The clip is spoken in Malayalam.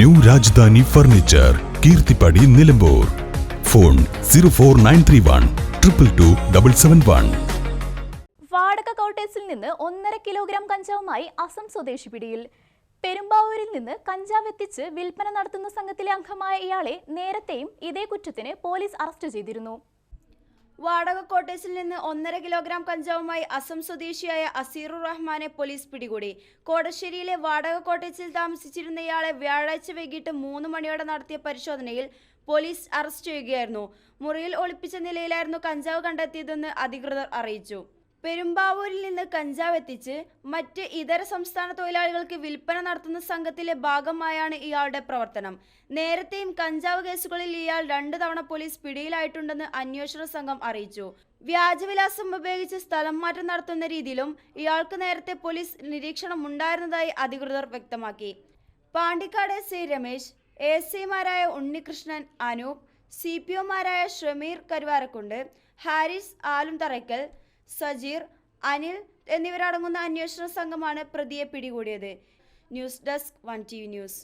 New Rajdhani furniture Keerthippadi Nilambur. Phone zero four nine three one triple two double seven one. വാടക കോട്ടേഴ്സിൽ നിന്ന് ഒന്നര കിലോഗ്രാം കഞ്ചാവുമായി അസം സ്വദേശി പിടിയിൽ. പെരുമ്പാവൂരിൽ നിന്ന് കഞ്ചാവ് എത്തിച്ച് വിൽപ്പന നടത്തുന്ന സംഘത്തിലെ അംഗമായ ഇയാളെ നേരത്തെയും ഇതേ കുറ്റത്തിന് പോലീസ് അറസ്റ്റ് ചെയ്തിരുന്നു. വാടക കോട്ടേസിൽ നിന്ന് ഒന്നര കിലോഗ്രാം കഞ്ചാവുമായി അസം സ്വദേശിയായ അസീറു റഹ്മാനെ പോലീസ് പിടികൂടി. കോടശ്ശേരിയിലെ വാടക കോട്ടേഴ്സിൽ താമസിച്ചിരുന്ന ഇയാളെ വ്യാഴാഴ്ച വൈകിട്ട് മൂന്ന് മണിയോടെ നടത്തിയ പരിശോധനയിൽ പോലീസ് അറസ്റ്റ് ചെയ്യുകയായിരുന്നു. മുറിയിൽ ഒളിപ്പിച്ച നിലയിലായിരുന്നു കഞ്ചാവ് കണ്ടെത്തിയതെന്ന് അധികൃതർ അറിയിച്ചു. പെരുമ്പാവൂരിൽ നിന്ന് കഞ്ചാവ് എത്തിച്ച് മറ്റ് ഇതര സംസ്ഥാന തൊഴിലാളികൾക്ക് വിൽപ്പന നടത്തുന്ന സംഘത്തിലെ ഭാഗമായാണ് ഇയാളുടെ പ്രവർത്തനം. നേരത്തെയും കഞ്ചാവ് കേസുകളിൽ ഇയാൾ രണ്ടു തവണ പോലീസ് പിടിയിലായിട്ടുണ്ടെന്ന് അന്വേഷണ സംഘം അറിയിച്ചു. വ്യാജവിലാസം ഉപയോഗിച്ച് സ്ഥലം മാറ്റം നടത്തുന്ന രീതിയിലും ഇയാൾക്ക് നേരത്തെ പോലീസ് നിരീക്ഷണം ഉണ്ടായിരുന്നതായി അധികൃതർ വ്യക്തമാക്കി. പാണ്ടിക്കാട് സി രമേശ് എ സിമാരായ ഉണ്ണികൃഷ്ണൻ അനൂപ് സി പി ഒമാരായ ഷമീർ കരുവാരക്കുണ്ട് ഹാരിസ് ആലും തറയ്ക്കൽ സജീർ അനിൽ എന്നിവരടങ്ങുന്ന അന്വേഷണ സംഘമാണ് പ്രതിയെ പിടികൂടിയത്. News desk One T News.